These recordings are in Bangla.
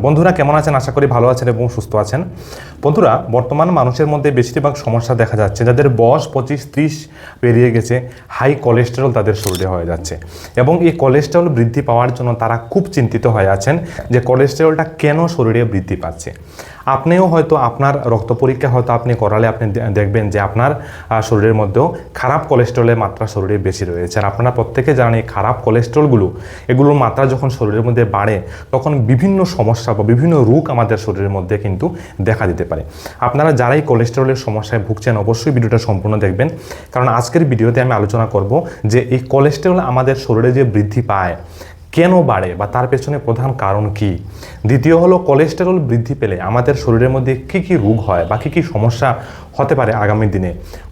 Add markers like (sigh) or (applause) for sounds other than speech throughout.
বন্ধুরা, কেমন আছেন? আশা করি ভালো আছেন এবং সুস্থ আছেন। বন্ধুরা, বর্তমান মানুষের মধ্যে বেশিরভাগ সমস্যা দেখা যাচ্ছে, যাদের বয়স পঁচিশ ত্রিশ পেরিয়ে গেছে, হাই কোলেস্টেরল তাদের শরীরে হয়ে যাচ্ছে। এবং এই কোলেস্টেরল বৃদ্ধি পাওয়ার জন্য তারা খুব চিন্তিত হয়ে আছেন যে কোলেস্টেরলটা কেন শরীরে বৃদ্ধি পাচ্ছে। আপনিও হয়তো আপনার রক্ত পরীক্ষা হয়তো আপনি করালে আপনি দেখবেন যে আপনার শরীরের মধ্যেও খারাপ কোলেস্ট্রলের মাত্রা শরীরে বেশি রয়েছে। আর আপনারা প্রত্যেকে জানেন এই খারাপ কোলেস্ট্রলগুলো এগুলোর মাত্রা যখন শরীরের মধ্যে বাড়ে, তখন বিভিন্ন সমস্যা বা বিভিন্ন রোগ আমাদের শরীরের মধ্যে কিন্তু দেখা দিতে পারে। আপনারা যারাই কোলেস্ট্রলের সমস্যায় ভুগছেন, অবশ্যই ভিডিওটা সম্পূর্ণ দেখবেন। কারণ আজকের ভিডিওতে আমি আলোচনা করব যে এই কোলেস্ট্রল আমাদের শরীরে যে বৃদ্ধি পায় কেন বাড়ে বা তার পেছনে প্রধান কারণ কি? দ্বিতীয় হলো কোলেস্টেরল বৃদ্ধি পেলে আমাদের শরীরের মধ্যে কী কী রোগ হয় বা কী কী সমস্যা হতে পারে আগামী দিনে?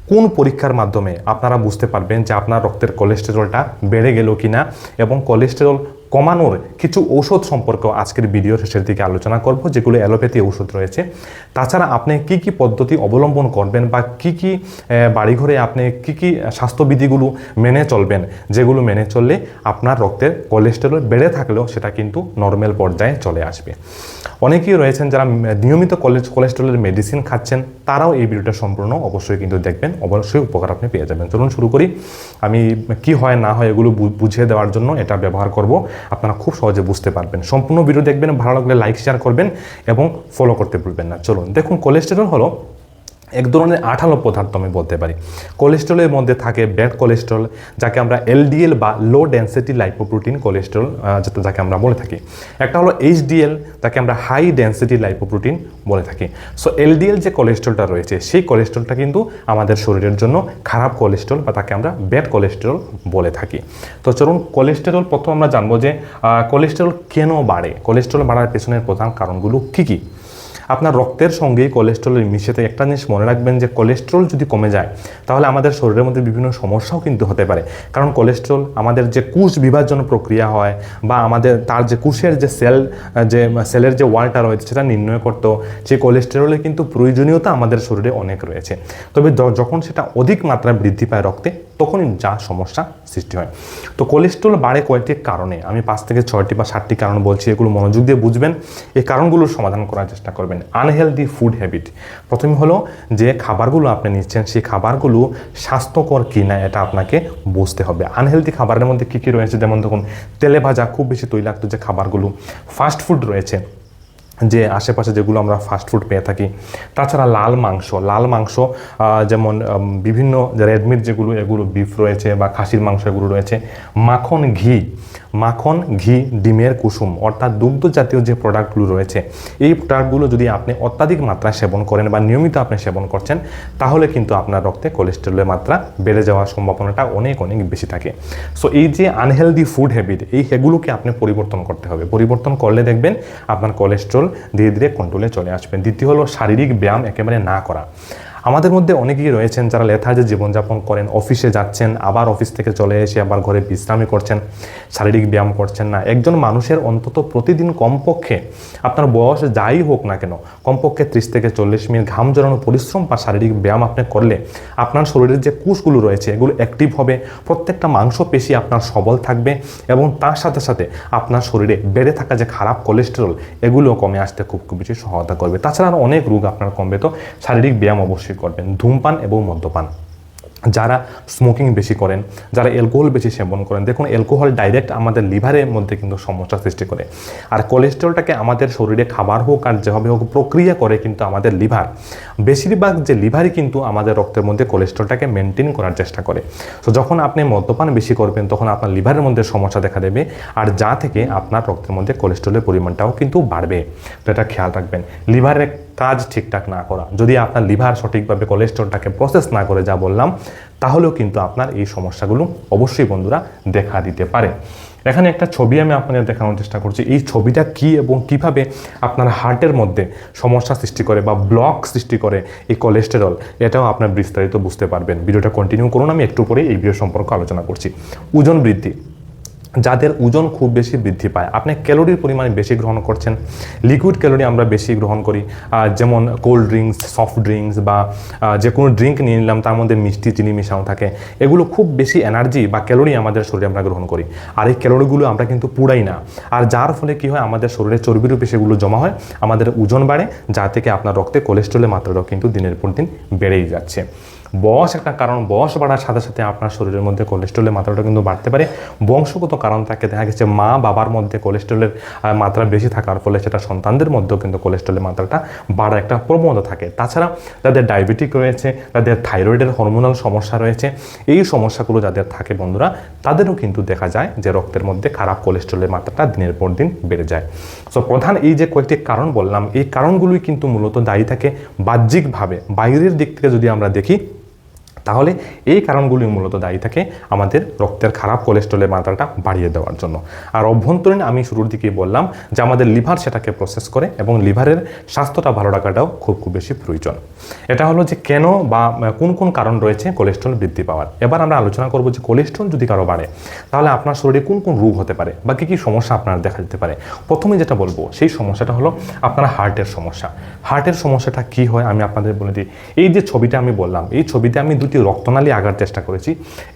কোন পরীক্ষার মাধ্যমে আপনারা বুঝতে পারবেন যে আপনার রক্তের কোলেস্টেরলটা বেড়ে গেল কিনা এবং কোলেস্টেরল কমানোর কিছু ঔষধ সম্পর্কে আজকের ভিডিও শেষের দিকে আলোচনা করব, যেগুলো অ্যালোপ্যাথি ঔষধ রয়েছে। তাছাড়া আপনি কি কি পদ্ধতি অবলম্বন করবেন বা কি কি বাড়িঘরে আপনি কি কি স্বাস্থ্যবিধিগুলো মেনে চলবেন, যেগুলো মেনে চললে আপনার রক্তের কোলেস্টেরল বেড়ে থাকলেও সেটা কিন্তু নর্মাল পর্যায়ে চলে আসবে। অনেকেই রয়েছেন যারা নিয়মিত কলেজ কোলেস্ট্রলের মেডিসিন খাচ্ছেন, তারাও এই ভিডিওটা সম্পূর্ণ অবশ্যই কিন্তু দেখবেন। অবশ্যই উপকার আপনি পেয়ে যাবেন। চলুন শুরু করি। আমি কি হয়, না হয় এগুলো বুঝিয়ে দেওয়ার জন্য এটা ব্যবহার করব। আপনারা খুব সহজে বুঝতে পারবেন। সম্পূর্ণ ভিডিও দেখবেন। ভালো লাগলে লাইক শেয়ার করবেন এবং ফলো করতে ভুলবেন না। চলুন, দেখুন কোলেস্টেরল হলো এক ধরনের আঠালো পদার্থ আমি বলতে পারি। কোলেস্ট্রলের মধ্যে থাকে ব্যাড কোলেস্ট্রল যাকে আমরা এলডিএল বা লো ডেন্সিটি লাইপোপ্রোটিন কোলেস্ট্রল যাকে আমরা বলে থাকি। একটা হলো এইচডিএল যাকে আমরা হাই ডেন্সিটি লাইপোপ্রোটিন বলে থাকি। সো এলডিএল যে কোলেস্ট্রলটা রয়েছে, সেই কোলেস্ট্রলটা কিন্তু আমাদের শরীরের জন্য খারাপ কোলেস্ট্রল বা তাকে আমরা ব্যাড কোলেস্ট্রল বলে থাকি। তো চলুন কোলেস্টেরল প্রথম আমরা জানব যে কোলেস্টেরল কেন বাড়ে? কোলেস্ট্রল বাড়ার পেছনের প্রধান কারণগুলো কী কী? আপনার রক্তের সঙ্গে কোলেস্ট্রলের মিশেতে একটা জিনিস মনে রাখবেন যে কোলেস্ট্রল যদি কমে যায়, তাহলে আমাদের শরীরের মধ্যে বিভিন্ন সমস্যাও কিন্তু হতে পারে। কারণ কোলেস্ট্রল আমাদের যে কোষ বিভাজন প্রক্রিয়া হয় বা আমাদের তার যে কোষের যে সেল যে সেলের যে ওয়ালটা রয়েছে সেটা নির্ণয় করতেও সেই কোলেস্টেরলের কিন্তু প্রয়োজনীয়তা আমাদের শরীরে অনেক রয়েছে। তবে যখন সেটা অধিক মাত্রায় বৃদ্ধি পায় রক্তে তখনই যা সমস্যা সৃষ্টি হয়। তো কোলেস্ট্রল বাড়ে কয়েকটি কারণে। আমি পাঁচ থেকে ছয়টি বা সাতটি কারণ বলছি, এগুলো মনোযোগ দিয়ে বুঝবেন। এই কারণগুলোর সমাধান করার চেষ্টা করবেন। আনহেলদি ফুড হ্যাবিট প্রথমে হলো যে খাবারগুলো আপনি নিচ্ছেন, সেই খাবারগুলো স্বাস্থ্যকর কি না এটা আপনাকে বুঝতে হবে। আনহেলদি খাবারের মধ্যে কী কী রয়েছে? যেমন দেখুন, তেলে ভাজা খুব বেশি তৈলাক্ত যে খাবারগুলো ফাস্ট ফুড রয়েছে। যে আশেপাশে যেগুলো আমরা ফাস্ট ফুড পেয়ে থাকি। তাছাড়া লাল মাংস লাল মাংস যেমন বিভিন্ন রেডমিট যেগুলো, এগুলো বিফ রয়েছে বা খাসির মাংস এগুলো রয়েছে। মাখন, ঘি মাখন, ঘি, ডিমের কুসুম, অর্থাৎ দুগ্ধ জাতীয় যে প্রোডাক্টগুলো রয়েছে, এই প্রোডাক্টগুলো যদি আপনি অত্যাধিক মাত্রায় সেবন করেন বা নিয়মিত আপনি সেবন করছেন, তাহলে কিন্তু আপনার রক্তে কোলেস্টেরলের মাত্রা বেড়ে যাওয়ার সম্ভাবনাটা অনেক অনেক বেশি থাকে। সো এই যে আনহেলদি ফুড হ্যাবিট এই এগুলোকে আপনি পরিবর্তন করতে হবে। পরিবর্তন করলে দেখবেন আপনার কোলেস্ট্রল ধীরে ধীরে কন্ট্রোলে চলে আসবে। দ্বিতীয় হলো শারীরিক ব্যায়াম একেবারে না করা। আমাদের মধ্যে অনেকেই রয়েছেন যারা লেথার্জে জীবনযাপন করেন, অফিসে যাচ্ছেন, আবার অফিস থেকে চলে এসে আবার ঘরে বিশ্রামই করছেন, শারীরিক ব্যায়াম করছেন না। একজন মানুষের অন্তত প্রতিদিন কমপক্ষে, আপনার বয়স যাই হোক না কেন, কমপক্ষে ত্রিশ থেকে চল্লিশ মিনিট ঘাম জড়ানো পরিশ্রম বা শারীরিক ব্যায়াম আপনি করলে আপনার শরীরের যে কোষগুলো রয়েছে, এগুলো অ্যাক্টিভ হবে, প্রত্যেকটা মাংসপেশি আপনার সবল থাকবে এবং তার সাথে সাথে আপনার শরীরে বেড়ে থাকা যে খারাপ কোলেস্টেরল এগুলো কমে আসতে খুব খুব বেশি সহায়তা করবে। তাছাড়া অনেক রোগ আপনার কমবে, তো শারীরিক ব্যায়াম অবশ্যই করবেন। ধূমপান এবং মদ্যপান। যারা স্মোকিং বেশি করেন, যারা অ্যালকোহল বেশি সেবন করেন, দেখুন অ্যালকোহল ডাইরেক্ট আমাদের লিভারের মধ্যে কিন্তু সমস্যা সৃষ্টি করে। আর কোলেস্ট্রলটাকে আমাদের শরীরে খাবার হোক আর যেভাবে হোক প্রক্রিয়া করে কিন্তু আমাদের লিভার বেশিরভাগ যে লিভারই কিন্তু আমাদের রক্তের মধ্যে কোলেস্ট্রলটাকে মেনটেন করার চেষ্টা করে। তো যখন আপনি মদ্যপান বেশি করবেন, তখন আপনার লিভারের মধ্যে সমস্যা দেখা দেবে আর যা থেকে আপনার রক্তের মধ্যে কোলেস্ট্রলের পরিমাণটাও কিন্তু বাড়বে। তো এটা খেয়াল রাখবেন। লিভারের কাজ ঠিকঠাক না করা, যদি আপনার লিভার সঠিকভাবে কোলেস্ট্রলটাকে প্রসেস না করে যা বললাম, তাহলেও কিন্তু আপনার এই সমস্যাগুলো অবশ্যই বন্ধুরা দেখা দিতে পারে। এখানে একটা ছবি আমি আপনাদের দেখানোর চেষ্টা করছি। এই ছবিটা কি এবং কীভাবে আপনার হার্টের মধ্যে সমস্যা সৃষ্টি করে বা ব্লক সৃষ্টি করে এই কোলেস্টেরল এটাও আপনার বিস্তারিত বুঝতে পারবেন। ভিডিওটা কন্টিনিউ করুন, আমি একটু পরে এই ভিডিও সম্পর্কে আলোচনা করছি। ওজন বৃদ্ধি যাদের ওজন খুব বেশি বৃদ্ধি পায়। আপনি ক্যালোরির পরিমাণ বেশি গ্রহণ করছেন লিকুইড ক্যালোরি আমরা বেশি গ্রহণ করি যেমন কোল্ড ড্রিঙ্কস সফট ড্রিঙ্কস বা যে কোনো ড্রিঙ্ক নিয়ে নিলাম, তার মধ্যে মিষ্টি, চিনি মিশানো থাকে। এগুলো খুব বেশি এনার্জি বা ক্যালোরি আমাদের শরীরে আমরা গ্রহণ করি। আর এই ক্যালোরিগুলো আমরা কিন্তু পুড়াই না। আর যার ফলে কি হয়, আমাদের শরীরে চর্বির উপরে সেগুলো জমা হয়, আমাদের ওজন বাড়ে, যা থেকে আপনার রক্তে কোলেস্ট্রলের মাত্রাটাও কিন্তু দিনের পর দিন বেড়েই যাচ্ছে। বয়স একটা কারণ, বয়স বাড়ার সাথে সাথে আপনার শরীরের মধ্যে কোলেস্ট্রলের মাত্রাটা কিন্তু বাড়তে পারে। বংশগত কারণ থাকে দেখা গেছে মা বাবার মধ্যে কোলেস্ট্রলের মাত্রা বেশি থাকার ফলে সেটা সন্তানদের মধ্যেও কিন্তু কোলেস্ট্রলের মাত্রাটা বাড়ার একটা প্রবণতা থাকে। তাছাড়া যাদের ডায়াবেটিক রয়েছে যাদের থাইরয়েডের হরমোনাল সমস্যা রয়েছে। এই সমস্যাগুলো যাদের থাকে বন্ধুরা, তাদেরও কিন্তু দেখা যায় যে রক্তের মধ্যে খারাপ কোলেস্ট্রলের মাত্রাটা দিনের পর দিন বেড়ে যায়। সো প্রধান এই যে কয়েকটি কারণ বললাম, এই কারণগুলোই কিন্তু মূলত দায়ী থাকে বাহ্যিকভাবে। বাইরের দিক থেকে যদি আমরা দেখি তাহলে এই কারণগুলি মূলত দায়ী থাকে আমাদের রক্তের খারাপ কোলেস্ট্রলের মাত্রাটা বাড়িয়ে দেওয়ার জন্য। আর অভ্যন্তরীণ আমি শুরুর দিকে বললাম যে আমাদের লিভার সেটাকে প্রসেস করে এবং লিভারের স্বাস্থ্যটা ভালো রাখাটাও খুব খুব বেশি প্রয়োজন। এটা হলো যে কেন বা কোন কোন কারণ রয়েছে কোলেস্ট্রল বৃদ্ধি পাওয়ার। এবার আমরা আলোচনা করব যে কোলেস্ট্রল যদি কারও বাড়ে, তাহলে আপনার শরীরে কোন কোন রোগ হতে পারে বা কী কী সমস্যা আপনার দেখা যেতে পারে? প্রথমে যেটা বলব, সেই সমস্যাটা হলো আপনার হার্টের সমস্যা। হার্টের সমস্যাটা কি হয় আমি আপনাদের বলে দিই। এই যে ছবিটা আমি বললাম, এই ছবিতে আমি দুটি রক্তনালী আগার চেষ্টা করেছি।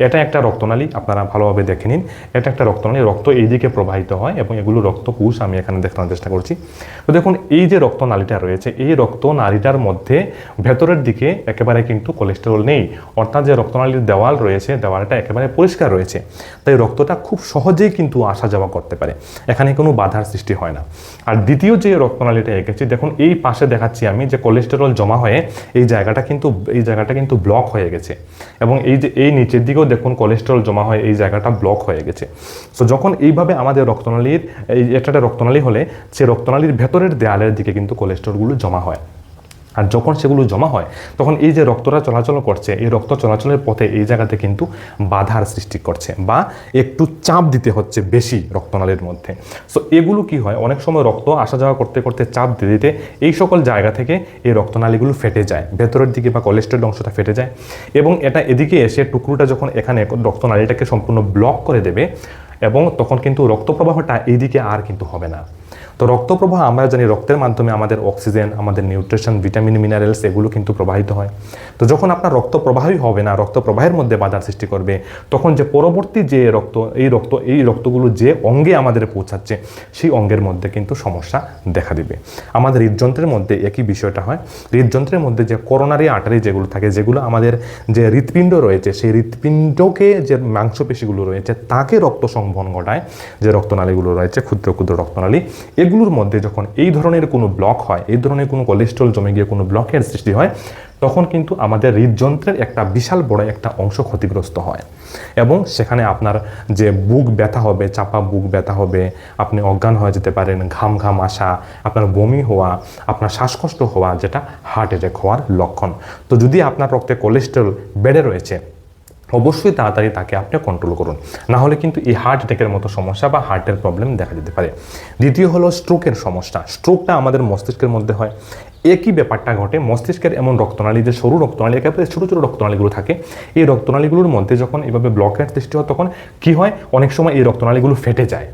এটা একটা রক্তনালী, আপনারা ভালোভাবে দেখে নিন। এটা একটা রক্তনালী, রক্ত এই দিকে প্রবাহিত হয় এবং এগুলো রক্তকুশ আমি এখানে দেখানোর চেষ্টা করছি। তো দেখুন, এই যে রক্তনালীটা রয়েছে, এই রক্তনালীটার মধ্যে ভেতরের দিকে একেবারে কিন্তু কোলেস্টেরল নেই। অর্থাৎ যে রক্তনালীর দেওয়াল রয়েছে, দেওয়ালটা একেবারে পরিষ্কার রয়েছে। তাই রক্তটা খুব সহজেই কিন্তু আসা যাওয়া করতে পারে। এখানে কোনো বাধার সৃষ্টি হয় না। আর দ্বিতীয় যে রক্তনালীটা এঁকেছি, দেখুন, এই পাশে দেখাচ্ছি আমি যে কোলেস্টেরল জমা হয়ে এই জায়গাটা কিন্তু, এই জায়গাটা কিন্তু ব্লক হয়ে গেছে। এবং এই যে, এই নিচের দিকেও দেখুন কোলেস্ট্রল জমা হয় এই জায়গাটা ব্লক হয়ে গেছে। সো যখন এইভাবে আমাদের রক্তনালীর, এই এটা রক্তনালী হলে, সে রক্তনালীর ভেতরের দেয়ালের দিকে কিন্তু কোলেস্ট্রলগুলো জমা হয়। আর যখন সেগুলো জমা হয়, তখন এই যে রক্তটা চলাচল করছে, এই রক্ত চলাচলের পথে এই জায়গাতে কিন্তু বাধার সৃষ্টি করছে বা একটু চাপ দিতে হচ্ছে বেশি রক্তনালীর মধ্যে। সো এগুলো কি হয়? অনেক সময় রক্ত আসা যাওয়া করতে করতে চাপ দিতে দিতে এই সকল জায়গা থেকে এই রক্তনালীগুলো ফেটে যায়, ভেতরের দিকে বা কোলেস্ট্রল অংশটা ফেটে যায় এবং এটা এদিকে এসে টুকরোটা যখন এখানে রক্তনালীটাকে সম্পূর্ণ ব্লক করে দেবে এবং তখন কিন্তু রক্ত রক্তপ্রবাহটা এইদিকে আর কিন্তু হবে না। তো রক্তপ্রবাহ, আমরা জানি রক্তের মাধ্যমে আমাদের অক্সিজেন, আমাদের নিউট্রিশন, ভিটামিন, মিনারেলস এগুলো কিন্তু প্রবাহিত হয়। তো যখন আপনার রক্ত প্রবাহই হবে না, রক্ত প্রবাহের মধ্যে বাধার সৃষ্টি করবে, তখন যে পরবর্তী যে রক্ত, এই রক্ত, এই রক্তগুলো যে অঙ্গে আমাদের পৌঁছাচ্ছে, সেই অঙ্গের মধ্যে কিন্তু সমস্যা দেখা দিবে। আমাদের হৃদযন্ত্রের মধ্যে একই বিষয়টা হয়। হৃদযন্ত্রের মধ্যে যে করোনারি আর্টারি যেগুলো থাকে, যেগুলো আমাদের যে হৃৎপিণ্ড রয়েছে, সেই হৃৎপিণ্ডকে যে মাংসপেশিগুলো রয়েছে, তাকে রক্ত সংবহন ঘটায় যে রক্তনালীগুলো রয়েছে, ক্ষুদ্র ক্ষুদ্র রক্তনালী। এগুলোর মধ্যে যখন এই ধরনের কোনো ব্লক হয়, এই ধরনের কোনো কোলেস্ট্রল জমে গিয়ে কোনো ব্লকের সৃষ্টি হয়, তখন কিন্তু আমাদের হৃদযন্ত্রের একটা বিশাল বড় একটা অংশ ক্ষতিগ্রস্ত হয়। এবং সেখানে আপনার যে বুক ব্যথা হবে, চাপা বুক ব্যথা হবে, আপনি অজ্ঞান হয়ে যেতে পারেন, ঘাম ঘাম আসা, আপনার বমি হওয়া, আপনার শ্বাসকষ্ট হওয়া, যেটা হার্ট অ্যাটাক হওয়ার লক্ষণ। তো যদি আপনার রক্তে কোলেস্ট্রল বেড়ে রয়েছে অবশ্যই তাড়াতাড়ি তাকে আপনি কন্ট্রোল করুন। না হলে কিন্তু এই হার্ট অ্যাটাকের মতো সমস্যা বা হার্টের প্রবলেম দেখা যেতে পারে। দ্বিতীয় হলো স্ট্রোকের সমস্যা। স্ট্রোকটা আমাদের মস্তিষ্কের মধ্যে হয়। একই ব্যাপারটা ঘটে। মস্তিষ্কের এমন রক্তনালী, যে সরু রক্তনালী একেবারে ছোটো ছোটো রক্তনালীগুলো থাকে। এই রক্তনালীগুলোর মধ্যে যখন এভাবে ব্লকের সৃষ্টি হয়, তখন কী হয়? অনেক সময় এই রক্তনালীগুলো ফেটে যায়।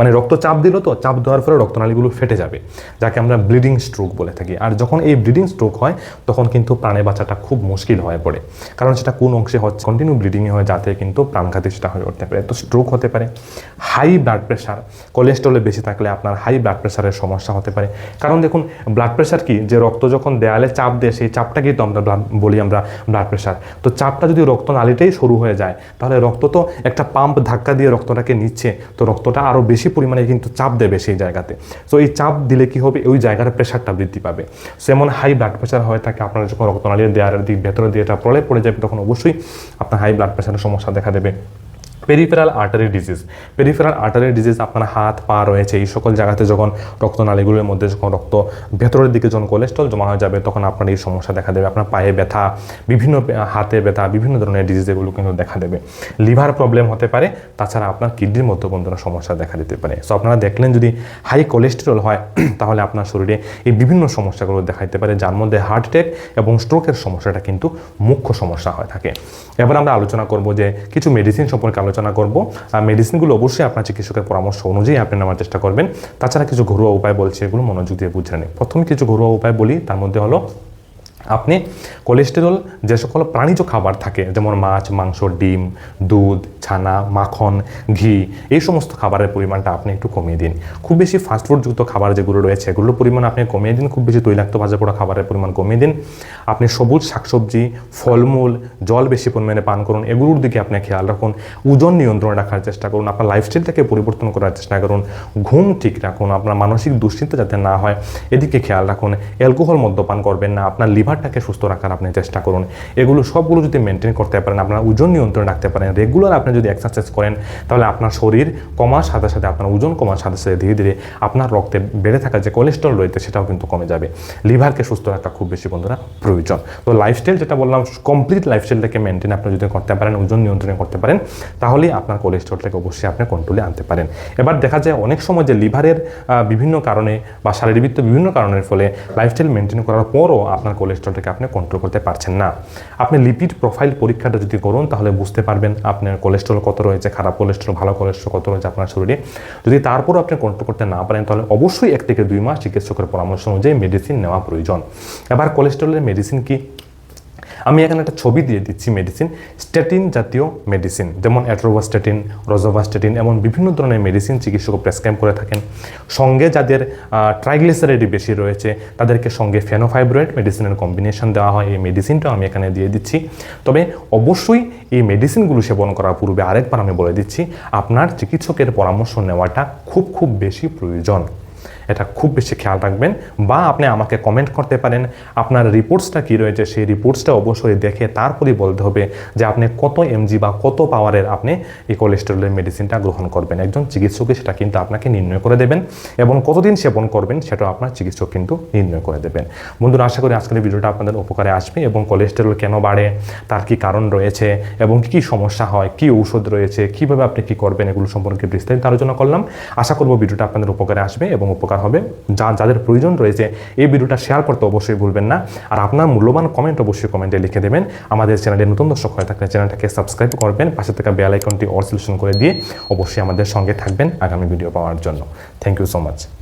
মানে রক্ত চাপ দিল তো, চাপ দেওয়ার ফলে রক্তনালীগুলো ফেটে যাবে, যাকে আমরা ব্লিডিং স্ট্রোক বলে থাকি। আর যখন এই ব্লিডিং স্ট্রোক হয়, তখন কিন্তু প্রাণে বাঁচাটা খুব মুশকিল হয়ে পড়ে। কারণ সেটা কোন অংশে হচ্ছে কন্টিনিউ ব্লিডিং হয়, যাতে কিন্তু প্রাণঘাতী সেটা হয়ে উঠতে পারে। তো স্ট্রোক হতে পারে হাই ব্লাড প্রেশার কোলেস্ট্রলে বেশি থাকলে আপনার হাই ব্লাড প্রেশারের সমস্যা হতে পারে। কারণ দেখুন ব্লাড প্রেশার কি? যে রক্ত যখন দেয়ালে চাপ দেয়, সেই চাপটাকেই তো আমরা বলি আমরা ব্লাড প্রেশার তো চাপটা যদি রক্ত নালীটাই শুরু হয়ে যায়, তাহলে রক্ত তো একটা পাম্প ধাক্কা দিয়ে রক্তটাকে নিচ্ছে, তো রক্তটা আরও বেশি পরিমাণে কিন্তু চাপ দেবে সেই জায়গাতে। সো এই চাপ দিলে কি হবে? ওই জায়গার প্রেশারটা বৃদ্ধি পাবে। যেমন হাই ব্লাড প্রেশার হয়ে থাকে, আপনার যখন রক্তনালীর দেয়ারের দিক ভেতরে দিয়ে এটা প্রলয় পড়ে যাবে, তখন অবশ্যই আপনার হাই ব্লাড প্রেশারের সমস্যা দেখা দেবে। Peripheral artery disease peripheral artery disease আপনার হাত, পা রয়েছে, এই সকল জায়গাতে যখন রক্তনালীগুলোর মধ্যে যখন রক্ত ভেতরের দিকে যখন কোলেস্ট্রল জমা হয়ে যাবে, তখন আপনার এই সমস্যা দেখা দেবে। আপনার পায়ে ব্যথা, বিভিন্ন হাতে ব্যথা, বিভিন্ন ধরনের ডিজিজ এগুলো কিন্তু দেখা দেবে। লিভার প্রবলেম হতে পারে, তাছাড়া আপনার কিডনির মধ্যে বন্ধুরা সমস্যা দেখা দিতে পারে। সো আপনারা দেখলেন যদি হাই কোলেস্টেরল হয়, (clears throat) তাহলে আপনার শরীরে এই বিভিন্ন সমস্যাগুলো দেখা দিতে পারে, যার মধ্যে হার্ট অ্যাটাক এবং স্ট্রোকের সমস্যাটা কিন্তু মুখ্য সমস্যা হয়ে থাকে। এবার আমরা আলোচনা করব যে কিছু মেডিসিন সম্পর্কে আলোচনা আলোচনা করব। আর মেডিসিনগুলো অবশ্যই আপনার চিকিৎসকের পরামর্শ অনুযায়ী আপনি নেওয়ার চেষ্টা করবেন। তাছাড়া কিছু ঘরোয়া উপায় বলছি, এগুলো মনোযোগ দিয়ে বুঝে নিন। প্রথমে কিছু ঘরোয়া উপায় বলি, তার মধ্যে হলো আপনি কোলেস্টেরল যে সকল প্রাণীজ খাবার থাকে, যেমন মাছ, মাংস, ডিম, দুধ, ছানা, মাখন, ঘি, এই সমস্ত খাবারের পরিমাণটা আপনি একটু কমিয়ে দিন। খুব বেশি ফাস্টফুডযুক্ত খাবার যেগুলো রয়েছে, এগুলোর পরিমাণ আপনি কমিয়ে দিন, খুব বেশি তৈলাক্ত ভাজা পোড়া খাবারের পরিমাণ কমিয়ে দিন। আপনি সবুজ শাকসবজি, ফলমূল, জল বেশি পরিমাণে পান করুন, এগুলোর দিকে আপনি খেয়াল রাখুন। ওজন নিয়ন্ত্রণে রাখার চেষ্টা করুন, আপনার লাইফস্টাইলটাকে পরিবর্তন করার চেষ্টা করুন। ঘুম ঠিক রাখুন, আপনার মানসিক দুশ্চিন্তা যাতে না হয়, এদিকে খেয়াল রাখুন। অ্যালকোহল মদ্যপান করবেন না, আপনার লিভারটাকে সুস্থ রাখার আপনি চেষ্টা করুন। এগুলো সবগুলো যদি মেনটেন করতে পারেন, আপনার ওজন নিয়ন্ত্রণে রাখতে পারেন রেগুলার আপনি যদি এক্সারসাইজ করেন, তাহলে আপনার শরীর কমার সাথে সাথে, আপনার ওজন কমার সাথে সাথে ধীরে ধীরে আপনার রক্তে বেড়ে থাকা যে কোলেস্ট্রল রয়েছে, সেটাও কিন্তু কমে যাবে। লিভারকে সুস্থ রাখা খুব বেশি বন্ধুরা প্রয়োজন। তো লাইফস্টাইল যেটা বললাম কমপ্লিট লাইফস্টাইলটাকে মেনটেন আপনি যদি করতে পারেন, ওজন নিয়ন্ত্রণে করতে পারেন তাহলেই আপনার কোলেস্ট্রলটাকে অবশ্যই আপনি কন্ট্রোলে আনতে পারেন। এবার দেখা যায় অনেক সময় যে লিভারের বিভিন্ন কারণে বা শারীরবৃত্ত বিভিন্ন কারণের ফলে লাইফস্টাইল মেনটেন করার পরও আপনার কোলেস্ট্রলটাকে আপনি কন্ট্রোল করতে পারছেন না। আপনি লিপিড প্রোফাইল পরীক্ষাটা যদি করুন, তাহলে বুঝতে পারবেন আপনার কোলেস্ট্রল কত রয়েছে, খারাপ কোলেস্ট্রল ভালো কোলেস্ট্রল কত রয়েছে আপনার শরীরে। যদি তারপরও আপনি কন্ট্রোল করতে না পারেন, তাহলে অবশ্যই এক থেকে দুই মাস চিকিৎসকের পরামর্শ অনুযায়ী মেডিসিন নেওয়া প্রয়োজন। এবার কোলেস্ট্রলের মেডিসিন কি? আমি এখানে একটা ছবি দিয়ে দিচ্ছি মেডিসিন স্ট্যাটিন জাতীয় মেডিসিন যেমন অ্যাট্রোভাস্ট্যাটিন রোজোভাস্ট্যাটিন এমন বিভিন্ন ধরনের মেডিসিন চিকিৎসক প্রেসক্রাইব করে থাকেন। সঙ্গে যাদের ট্রাইগ্লিসারাইড বেশি রয়েছে, তাদেরকে সঙ্গে ফেনোফাইব্রয়েড মেডিসিনের কম্বিনেশন দেওয়া হয়। এই মেডিসিনটাও আমি এখানে দিয়ে দিচ্ছি। তবে অবশ্যই এই মেডিসিনগুলো সেবন করার পূর্বে আরেকবার আমি বলে দিচ্ছি, আপনার চিকিৎসকের পরামর্শ নেওয়াটা খুব খুব বেশি প্রয়োজন। এটা খুব বেশি খেয়াল রাখবেন বা আপনি আমাকে কমেন্ট করতে পারেন, আপনার রিপোর্টসটা কী রয়েছে সেই রিপোর্টসটা অবশ্যই দেখে তারপরেই বলতে হবে যে আপনি কত এমজি বা কত পাওয়ারের আপনি এই কোলেস্টেরলের মেডিসিনটা গ্রহণ করবেন। একজন চিকিৎসকই সেটা কিন্তু আপনাকে নির্ণয় করে দেবেন এবং কতদিন সেবন করবেন সেটাও আপনার চিকিৎসক কিন্তু নির্ণয় করে দেবেন। বন্ধুরা, আশা করি আজকের ভিডিওটা আপনাদের উপকারে আসবে এবং কোলেস্টেরল কেন বাড়ে, তার কি কারণ রয়েছে এবং কী কী সমস্যা হয়, কী ঔষধ রয়েছে, কীভাবে আপনি কী করবেন, এগুলো সম্পর্কে বিস্তারিত আলোচনা করলাম। আশা করব ভিডিওটা আপনাদের উপকারে আসবে এবং উপকার হবে। যা, যাদের প্রয়োজন রয়েছে এই ভিডিওটা শেয়ার করতে অবশ্যই ভুলবেন না। আর আপনার মূল্যবান কমেন্ট অবশ্যই কমেন্টে লিখে দেবেন। আমাদের চ্যানেলে নতুন দর্শক হয়ে থাকলে চ্যানেলটাকে সাবস্ক্রাইব করবেন। পাশে থাকা বেল আইকনটি অল সিলেকশন করে দিয়ে অবশ্যই আমাদের সঙ্গে থাকবেন আগামী ভিডিও পাওয়ার জন্য। Thank you so much